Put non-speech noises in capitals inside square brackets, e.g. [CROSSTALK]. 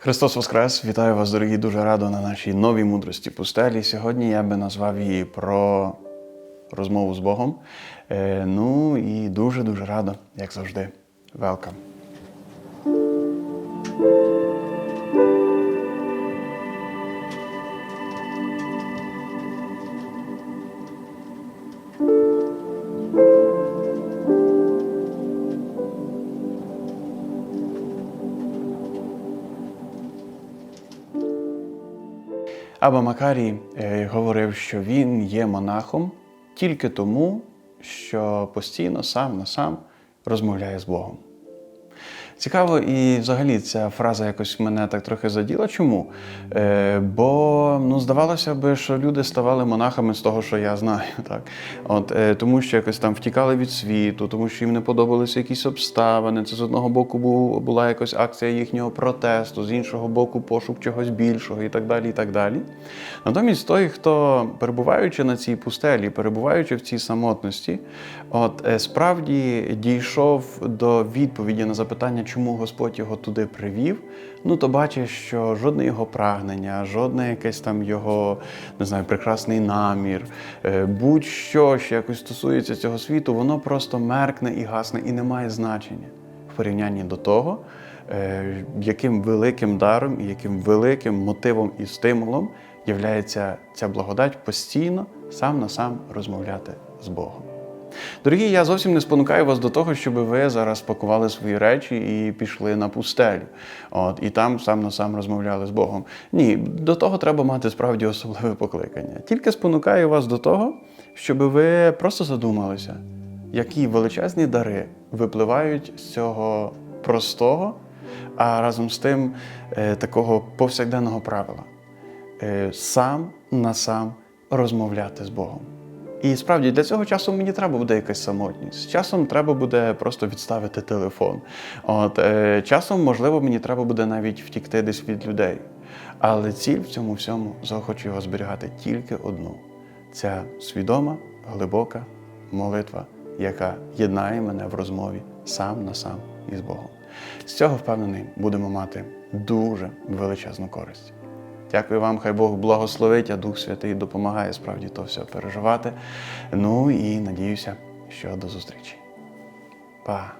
Христос Воскрес! Вітаю вас, дорогі, дуже радо на нашій новій мудрості пустелі. Сьогодні я би назвав її про розмову з Богом. Е, ну і дуже-дуже радо, як завжди. Welcome. Аба Макарій е, говорив, що він є монахом тільки тому, що постійно сам на сам розмовляє з Богом. Цікаво, і взагалі ця фраза якось мене так трохи заділа. Чому? Е, бо ну, здавалося би, що люди ставали монахами з того, що я знаю. [LAUGHS] Так? От, е, тому що якось там втікали від світу, тому що їм не подобалися якісь обставини. Це з одного боку був, була якась акція їхнього протесту, з іншого боку, пошук чогось більшого і так далі. і так далі. Натомість той, хто перебуваючи на цій пустелі, перебуваючи в цій самотності, от е, справді дійшов до відповіді на запитання, чому Господь його туди привів, ну то бачиш, що жодне його прагнення, жодне якесь там його не знаю, прекрасний намір, е, будь-що, що якось стосується цього світу, воно просто меркне і гасне, і не має значення в порівнянні до того, е, яким великим даром і яким великим мотивом і стимулом являється ця благодать постійно сам на сам розмовляти з Богом. Дорогі, я зовсім не спонукаю вас до того, щоб ви зараз пакували свої речі і пішли на пустелю. От, і там сам на сам розмовляли з Богом. Ні, до того треба мати справді особливе покликання. Тільки спонукаю вас до того, щоб ви просто задумалися, які величезні дари випливають з цього простого, а разом з тим е, такого повсякденного правила. Е, Сам на сам розмовляти з Богом. І справді для цього часу мені треба буде якась самотність. Часом треба буде просто відставити телефон. От е, часом, можливо, мені треба буде навіть втікти десь від людей. Але ціль в цьому всьому заохочую його зберігати тільки одну: ця свідома, глибока молитва, яка єднає мене в розмові сам на сам із Богом. З цього впевнений, будемо мати дуже величезну користь. Дякую вам, хай Бог благословить, а Дух Святий допомагає справді то все переживати. Ну і надіюся, що до зустрічі. Па!